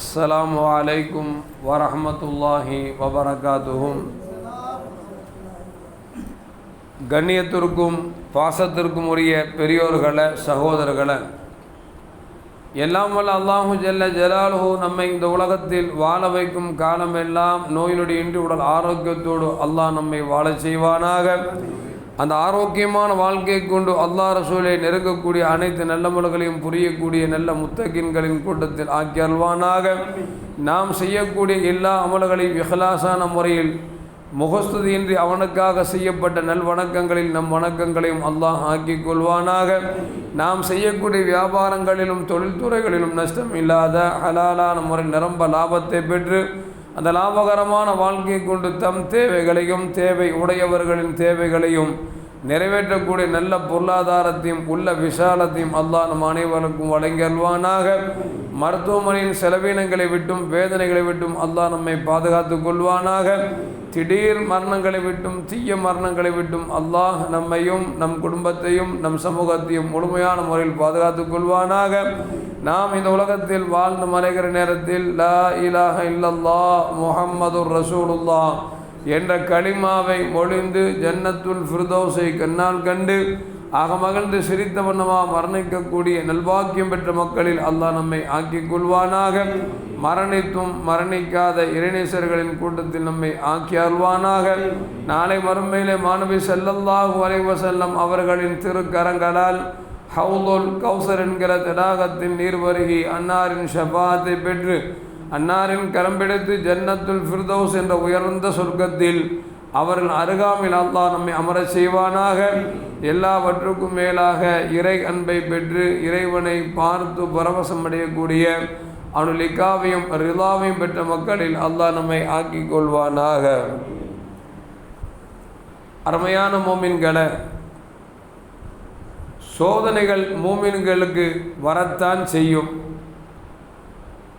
السلام عليكم ورحمة الله وبركاته கண்ணியத்திற்கும் பாசத்திற்கும் உரிய பெரியோர்களை சகோதரர்களை எல்லாம் வல்ல அல்லாஹு ஜல்ல ஜலாலுஹு நம்மை இந்த உலகத்தில் வாழ வைக்கும் காலமெல்லாம் நோயினுடைய இன்றி உடல் ஆரோக்கியத்தோடு அல்லாஹ் நம்மை வாழச் செய்வானாக அந்த ஆரோக்கியமான வாழ்க்கையை கொண்டு அல்லாஹ் ரசூலை நெருங்கக்கூடிய அனைத்து நல்லமல்களையும் புரியக்கூடிய நல்ல முத்தகின்களின் கூட்டத்தில் ஆக்கி அல்வானாக நாம் செய்யக்கூடிய எல்லா அமல்களையும் இஹ்லாசான முறையில் முகஸ்துதியின்றி அவனுக்காக செய்யப்பட்ட நல்வணக்கங்களில் நம் வணக்கங்களையும் அல்லாஹ் ஆக்கிக் கொள்வானாக. நாம் செய்யக்கூடிய வியாபாரங்களிலும் தொழில்துறைகளிலும் நஷ்டம் இல்லாத ஹலாலான முறை நிரம்ப லாபத்தை பெற்று அந்த லாபகரமான வாழ்க்கையை கொண்டு தம் தேவைகளையும் தேவை உடையவர்களின் தேவைகளையும் நிறைவேற்றக்கூடிய நல்ல பொருளாதாரத்தையும் உள்ள விசாலத்தையும் அல்லாஹ் நம் அனைவருக்கும் வழங்கி அல்வானாக மருத்துவமனையின் செலவினங்களை விட்டும் வேதனைகளை விட்டும் அல்லாஹ் நம்மை பாதுகாத்து கொள்வானாக. திடீர் மரணங்களை விட்டும் தீய மரணங்களை விட்டும் அல்லாஹ் நம்மையும் நம் குடும்பத்தையும் நம் சமூகத்தையும் முழுமையான முறையில் பாதுகாத்துக் கொள்வானாக. நாம் இந்த உலகத்தில் வாழ்ந்து மறைகிற நேரத்தில் லா இலாஹ இல்லல்லா முஹம்மது ரசூலுல்லா என்ற களிமாவை மொழிந்து ஜன்னத்துல் ஃபிர்தோஸை கண்ணால் கண்டு ஆக மகிழ்ந்து சிரித்த வண்ணமாக மரணிக்கக்கூடிய நல்வாக்கியம் பெற்ற மக்களில் அல்லாஹ் நம்மை ஆக்கிக் கொள்வானாக. மரணித்தும் மரணிக்காத இறைநேசர்களின் கூட்டத்தில் நம்மை ஆக்கி அருள்வானாக நாளை மறுமையிலே மாணவி செல்லல்லாஹு வலைவசல்லம் அவர்களின் திருக்கரங்களால் ஹவுலுல் கௌசர் என்கிற தடாகத்தின் நீர் வருகி அன்னாரின் ஷபாத்தை பெற்று அன்னாரின் கரம்பிடித்து ஜன்னத்துல் ஃபிர்தௌஸ் என்ற உயர்ந்த சொர்க்கத்தில் அவரின் அருகாமையில் அல்லாஹ் நம்மை அமரச் செய்வானாக. எல்லாவற்றுக்கும் மேலாக இறை அன்பை பெற்று இறைவனை பார்த்து பரவசம் அடையக்கூடிய அவனுலிக்காவையும் ரிலாவையும் பெற்ற மக்களில் அல்லாஹ் நம்மை ஆக்கிக் கொள்வானாக. அருமையான மோமின்களை சோதனைகள் மூமின்களுக்கு வரத்தான் செய்யும்.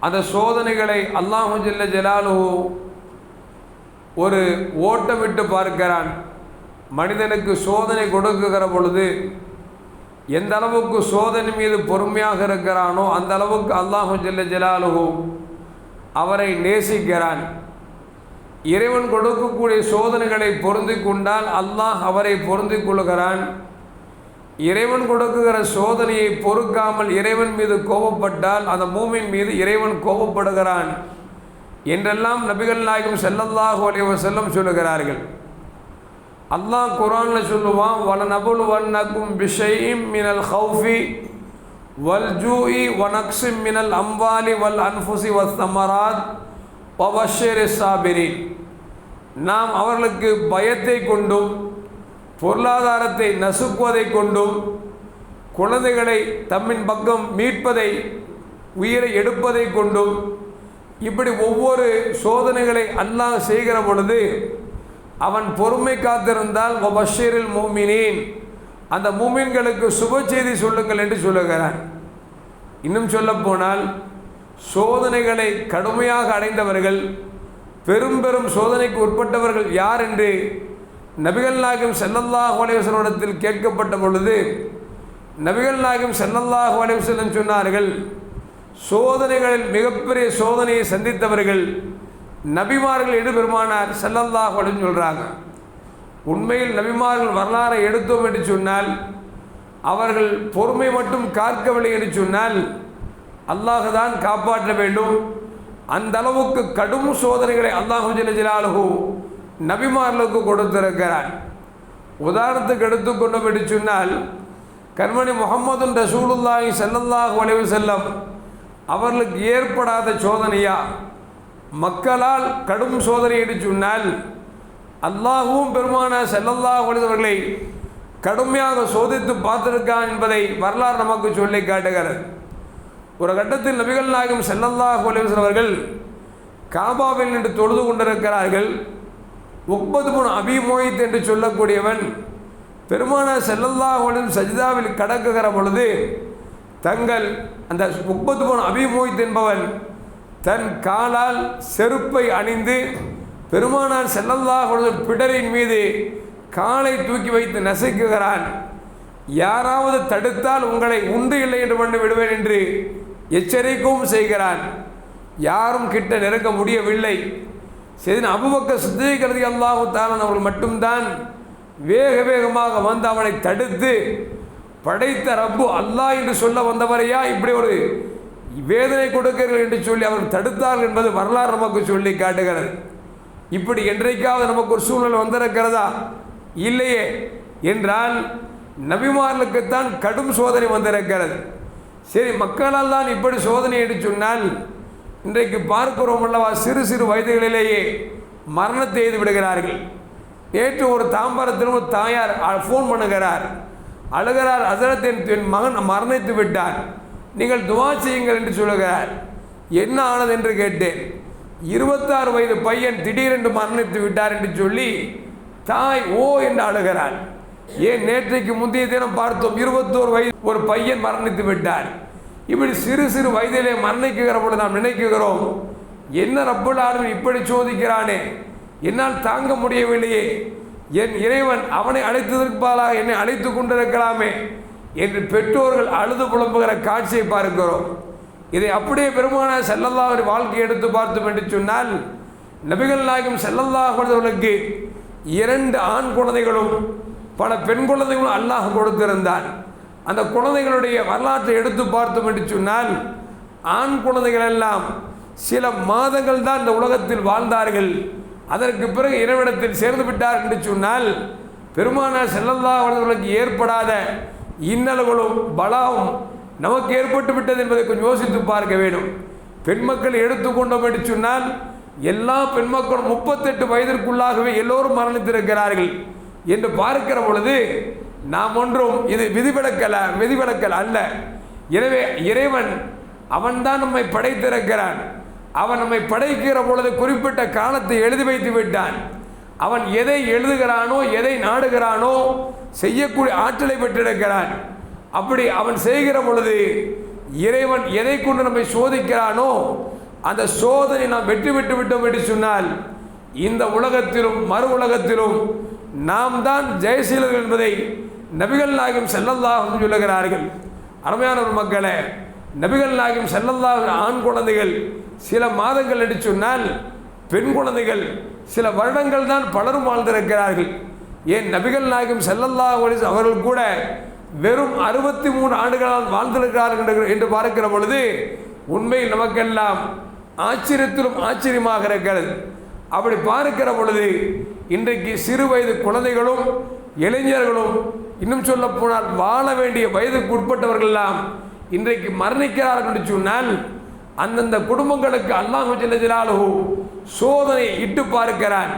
அந்த சோதனைகளை அல்லாஹு ஜில்ல ஜலாலு ஒரு ஓட்டமிட்டு பார்க்கிறான். மனிதனுக்கு சோதனை கொடுக்குகிற பொழுது எந்த அளவுக்கு சோதனை மீது பொறுமையாக இருக்கிறானோ அந்த அளவுக்கு அல்லாஹு ஜல்ல ஜலாலுஹு அவரை நேசிக்கிறான். இறைவன் கொடுக்கக்கூடிய சோதனைகளை பொருந்தி கொண்டால் அல்லாஹ் அவரை பொருந்தி கொள்கிறான். இறைவன் கொடுக்குகிற சோதனையை பொறுக்காமல் இறைவன் மீது கோபப்பட்டால் அந்த மூமின் மீது இறைவன் கோபப்படுகிறான் என்றெல்லாம் நபிகள் நாயகம் செல்லல்லாஹு அலைவ செல்லம் சொல்லுகிறார்கள். அல்லாஹ் குரானில் சொல்லுவான் வல நபுல் வன்னக்கும் பிஷைம் மினல் ஹவுஃபி வல் ஜூஇ வனக்ஸிம் மினல் அம்பாலி வல் அன்ஃபுசி வஸ் தமராத் பவஷர் சாபிரி நாம் அவர்களுக்கு பயத்தை கொண்டும் பொருளாதாரத்தை நசுக்குவதை கொண்டும் குழந்தைகளை தம்மின் பக்கம் மீட்பதை உயிரை எடுப்பதை கொண்டும் இப்படி ஒவ்வொரு சோதனைகளை அல்லாஹ் செய்கிற பொழுது அவன் பொறுமை காத்திருந்தால் பஷீரில் மூமினேன் அந்த மூமின்களுக்கு சுப செய்தி சொல்லுங்கள் என்று சொல்லுகிறான். இன்னும் சொல்லப்போனால் சோதனைகளை கடுமையாக அடைந்தவர்கள் பெரும் பெரும் சோதனைக்கு உட்பட்டவர்கள் யார் என்று நபிகள் நாயகம் செல்லல்லாஹ் அலைவசனிடத்தில் கேட்கப்பட்ட பொழுது நபிகள் நாயகம் செல்லல்லாஹ் அலைவசன் சொன்னார்கள் சோதனைகளில் மிகப்பெரிய சோதனையை சந்தித்தவர்கள் நபிமார்கள் எடுபெருமானார் செல்லல்லாஹ் அப்படின்னு சொல்கிறாங்க உண்மையில் நபிமார்கள் வரலாறை எடுத்தோம் என்று சொன்னால் அவர்கள் பொறுமை மட்டும் காக்கவில்லை என்று சொன்னால் அல்லாஹ் தான் காப்பாற்ற வேண்டும். அந்த அளவுக்கு கடும் சோதனைகளை அல்லாஹு ஜலாலுஹூ நபிமார்களுக்கு கொடுத்திருக்கிறார் உதாரணத்துக்கு எடுத்துக்கொண்டோம் என்று சொன்னால் கண்மணி முகமது ரசூலுல்லாஹி செல்லல்லாஹ் வளைவு செல்லம் அவர்களுக்கு ஏற்படாத சோதனையா? மக்களால் கடும் சோதனை என்று சொன்னால் அல்லாஹும் பெருமான செல்லல்லாஹ் வழிதவர்களை கடுமையாக சோதித்து பார்த்திருக்கான் என்பதை வரலாறு நமக்கு சொல்லி காட்டுகிறது. ஒரு கட்டத்தில் நபிகள் நாயகம் செல்லல்லாஹ் வலிவர்கள் காபாவில் நின்று தொழுது கொண்டிருக்கிறார்கள். முப்பது மூணு அபிமோயித் என்று சொல்லக்கூடியவன் பெருமான செல்லல்லாஹுடன் சஜிதாவில் கடக்குகிற பொழுது தங்கள் அந்த முப்பது மூணு அபிமோயித் என்பவன் தன் காலால் செருப்பை அணிந்து பெருமானார் செல்லல்லாஹுடன் பிடரின் மீது காலை தூக்கி வைத்து நசுக்குகிறான். யாராவது தடுத்தால் உங்களை உண்டு இல்லை என்று பண்ணி விடுவேன் என்று எச்சரிக்கவும் செய்கிறான். யாரும் கிட்ட நெருங்க முடியவில்லை. சரி அபுபக்க சித்திக்கிறது அல்லாஹு தாலன் அவர்கள் மட்டும்தான் வேக வேகமாக வந்து அவனை தடுத்து படைத்த ரப்பு அல்லாஹ் என்று சொல்ல வந்தவரையா? இப்படி ஒரு வேதனை கொடுக்கிறீர்கள் என்று சொல்லி அவர் தடுத்தார்கள் என்பது வரலாறு நமக்கு சொல்லி காட்டுகிறது. இப்படி என்றைக்காவது நமக்கு ஒரு சூழ்நிலை வந்திருக்கிறதா? இல்லையே. என்றால் நபிமார்களுக்குத்தான் கடும் சோதனை வந்திருக்கிறது. சரி மக்களால் தான் இப்படி சோதனை என்று சொன்னால் இன்றைக்கு பார்க்கிறோம் அல்லவா சிறு சிறு வயதுகளிலேயே மரணத்தை எய்து விடுகிறார்கள். நேற்று ஒரு தாம்பரத்திலும் ஒரு தாயார் ஃபோன் பண்ணுகிறார். அழுகிறார் அசரத்தின் என் மகன் மரணித்து விட்டார் நீங்கள் துவா செய்யுங்கள் என்று சொல்லுகிறார். என்ன ஆனது? என்று கேட்டேன். இருபத்தாறு வயது பையன் திடீரென்று மரணித்து விட்டார் என்று சொல்லி தாய் ஓ என்று அழுகிறார் ஏன் நேற்றைக்கு முந்தைய தினம் பார்த்தோம் இருபத்தோரு வயது ஒரு பையன் மரணித்து விட்டார். இப்படி சிறு சிறு வயதிலே மரணிக்குகிற பொழுது நாம் நினைக்குகிறோம் என்ன ரப்பலாளன் இப்படி சோதிக்கிறானே? என்னால் தாங்க முடியவில்லையே. என் இறைவன் அவனை அழைத்ததற்கு என்னை அழைத்து கொண்டிருக்கலாமே என்று பெற்றோர்கள் அழுது புலம்புகிற காட்சியை பார்க்கிறோம். இதை அப்படியே பெருமான ஒரு வாழ்க்கை எடுத்து பார்த்தோம் என்று சொன்னால் நபிகள் நாயகம் செல்லல்லாஹர்களுக்கு இரண்டு ஆண் குழந்தைகளும் பல பெண் குழந்தைகளும் அல்லாஹ் கொடுத்திருந்தான். அந்த குழந்தைகளுடைய வரலாற்றை எடுத்து பார்த்தோம் என்று சொன்னால் ஆண் குழந்தைகள் எல்லாம் சில மாதங்கள் தான் இந்த உலகத்தில் வாழ்ந்தார்கள். அதற்கு பிறகு இறைவிடத்தில் சேர்ந்து விட்டார் என்று சொன்னால் பெருமானார் செல்லல்லா அவர்களுக்கு ஏற்படாத இன்னல்களும் பலாவும் நமக்கு ஏற்பட்டு விட்டது என்பதை கொஞ்சம் யோசித்து பார்க்க வேண்டும். பெண் மக்கள் எடுத்துக்கொண்டோம் என்று சொன்னால் எல்லா பெண் மக்களும் முப்பத்தெட்டு வயதிற்குள்ளாகவே எல்லோரும் மரணித்திருக்கிறார்கள் என்று பார்க்கிற பொழுது நாம் ஒன்றும் இது விதிவிலக்கல விதிவிலக்கல் அல்ல. எனவே இறைவன் அவன்தான் நம்மை படைத்திருக்கிறான். அவன் நம்மை படைக்கிற பொழுது குறிப்பிட்ட காலத்தை எழுதி வைத்து விட்டான். அவன் எதை எழுதுகிறானோ எதை நாடுகிறானோ செய்யக்கூடிய ஆற்றலை பெற்றிருக்கிறான். அப்படி அவன் செய்கிற பொழுது இறைவன் எதை கொண்டு நம்மை சோதிக்கிறானோ அந்த சோதனை நாம் வெற்றி விட்டு விட்டோம் என்று சொன்னால் இந்த உலகத்திலும் மறு உலகத்திலும் நாம் தான் ஜெயசீலர்கள் என்பதை நபிகள் நாயகம் செல்லல்லாஹும் சொல்லுகிறார்கள். அருமையான ஒரு மக்களே நபிகள் நாயகம் செல்லல்லாக ஆண் குழந்தைகள் சில மாதங்கள் என்று சொன்னால் பெண் குழந்தைகள் சில வருடங்கள் தான் பலரும் வாழ்ந்திருக்கிறார்கள். ஏன் நபிகள் நாயகம் செல்லல்லாஹ் அவர்கள் கூட வெறும் அறுபத்தி மூணு ஆண்டுகளால் வாழ்ந்திருக்கிறார்கள் என்று- என்று பார்க்கிற பொழுது உண்மையில் நமக்கெல்லாம் ஆச்சரியத்திலும் ஆச்சரியமாக இருக்கிறது. அப்படி பார்க்கிற பொழுது இன்றைக்கு சிறு வயது குழந்தைகளும் இளைஞர்களும் இன்னும் சொல்ல போனால் வாழ வேண்டிய வயதுக்கு உட்பட்டவர்கள்லாம் இன்றைக்கு மரணிக்கிறார்கள் என்று சொன்னால் அந்தந்த குடும்பங்களுக்கு அல்லாஹ் ஜல்லாலு சோதனை இட்டு பார்க்கிறான்.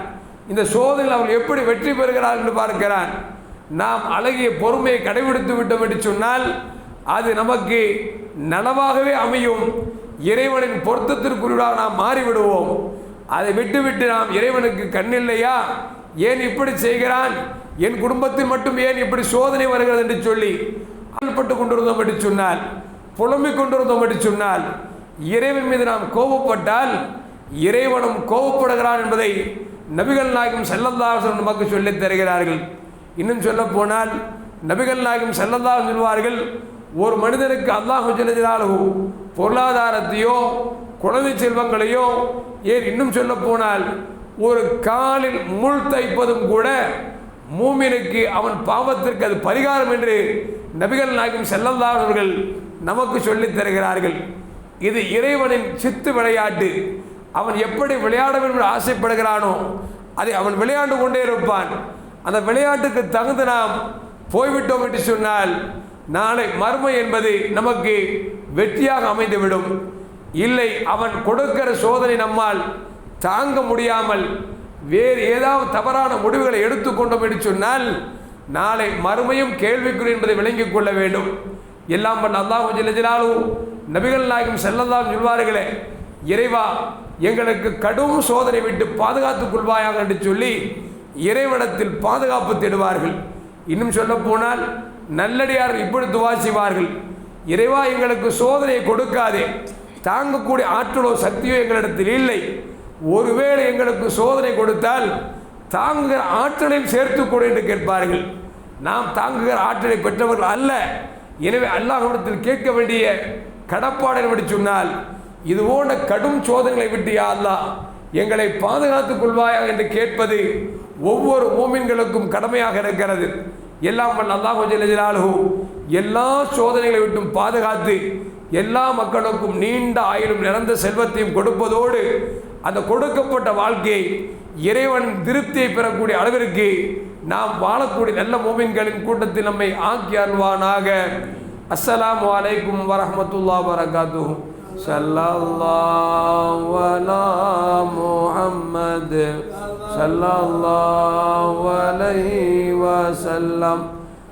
இந்த சோதனையில் அவர்கள் எப்படி வெற்றி பெறுகிறார்கள் என்று பார்க்கிறான். நாம் அழகிய பொறுமையை கடைபிடித்து விட்டோம் என்று சொன்னால் அது நமக்கு நனவாகவே அமையும். இறைவனின் பொருத்தத்திற்குரியதாக நாம் மாறிவிடுவோம். அதை விட்டுவிட்டு நாம் இறைவனுக்கு கண்ணில்லையா? ஏன் இப்படி செய்கிறான்? என் குடும்பத்தில் மட்டும் ஏன் இப்படி சோதனை வருகிறது என்று சொல்லி ஆள்பட்டு கொண்டிருந்தோம் என்று சொன்னால் புலம்பிக் கொண்டிருந்தோம் என்று சொன்னால் இறைவன் மீது நாம் கோபப்பட்டால் இறைவனும் கோபப்படுகிறான் என்பதை நபிகள் நாயகம் செல்லந்தாசன் நமக்கு சொல்லித் தருகிறார்கள். இன்னும் சொல்ல போனால் நபிகள் நாயகம் செல்லல்லாஹ் சொல்வார்கள் ஒரு மனிதனுக்கு அல்லாஹு ஜல்லஜலாலு பொருளாதாரத்தையோ குழந்தை செல்வங்களையோ ஏன் இன்னும் சொல்ல போனால் ஒரு காலில் முள் தைப்பதும் கூட மூமினுக்கு அவன் பாவத்திற்கு அது பரிகாரம் என்று நபிகள் நாயகம் செல்லல்லாஹ் அவர்கள் நமக்கு சொல்லித் தருகிறார்கள். இது இறைவனின் சித்து விளையாட்டு. அவன் எப்படி விளையாட வேண்டும் என்று ஆசைப்படுகிறானோ அதை அவன் விளையாண்டு கொண்டே இருப்பான். அந்த விளையாட்டுக்கு தகுந்து நாம் போய்விட்டோம் என்று சொன்னால் நாளை மர்மம் என்பது நமக்கு வெற்றியாக அமைந்துவிடும். இல்லை அவன் கொடுக்கிற சோதனை நம்மால் தாங்க முடியாமல் வேறு ஏதாவது தவறான முடிவுகளை எடுத்துக்கொண்டோம் என்று சொன்னால் நாளை மறுமையும் கேள்விக்குறி என்பதை விளங்கிக் கொள்ள வேண்டும். எல்லாம் பண்ண அல்லாஹ் ஜிலஜிலாலு நபிகள் நாயகம் செல்லலாம் சொல்வார்களே இறைவா எங்களுக்கு கடும் சோதனை விட்டு பாதுகாத்துக் கொள்வாயாக என்று சொல்லி இறைவனத்தில் பாதுகாப்பு தேடுவார்கள். இன்னும் சொல்ல போனால் நல்லடியார் இப்படி துவா செய்வார்கள். இறைவா எங்களுக்கு சோதனையை கொடுக்காதே. தாங்கக்கூடிய ஆற்றலோ சக்தியோ எங்களிடத்தில் இல்லை. ஒருவேளை எங்களுக்கு சோதனை கொடுத்தால் தாங்குகிற ஆற்றலையும் சேர்த்து கொடு என்று கேட்பார்கள். நாம் தாங்குகிற ஆற்றலை பெற்றவர்கள் அல்ல. எனவே அல்லாஹிடத்தில் கேட்க வேண்டிய கடப்பாடை என்று சொன்னால் இது போன்ற கடும் சோதனைகளை விட்டு யா அல்லாஹ் எங்களை பாதுகாத்துக் கொள்வாயா என்று கேட்பது ஒவ்வொரு மூமின்களுக்கும் கடமையாக இருக்கிறது. எல்லாம் வல்ல அல்லாஹ் ஜல்லஜலாலுஹு எல்லா சோதனைகளை விட்டும் பாதுகாத்து எல்லா மக்களுக்கும் நீண்ட ஆயிலும் நிறந்த செல்வத்தையும் கொடுப்பதோடு அந்த கொடுக்கப்பட்ட வாழ்க்கையை இறைவன் திருப்தியை பெறக்கூடிய அளவிற்கு நாம் வாழக்கூடிய நல்ல மோமின்களின் கூட்டத்தில் நம்மை ஆக்கி அருள்வானாக. வரமத்துல்லா வரகாத்து வரஹ்மத்துல்லாஹி வரகாத்துஹு சல்லா அலா வசல்லம்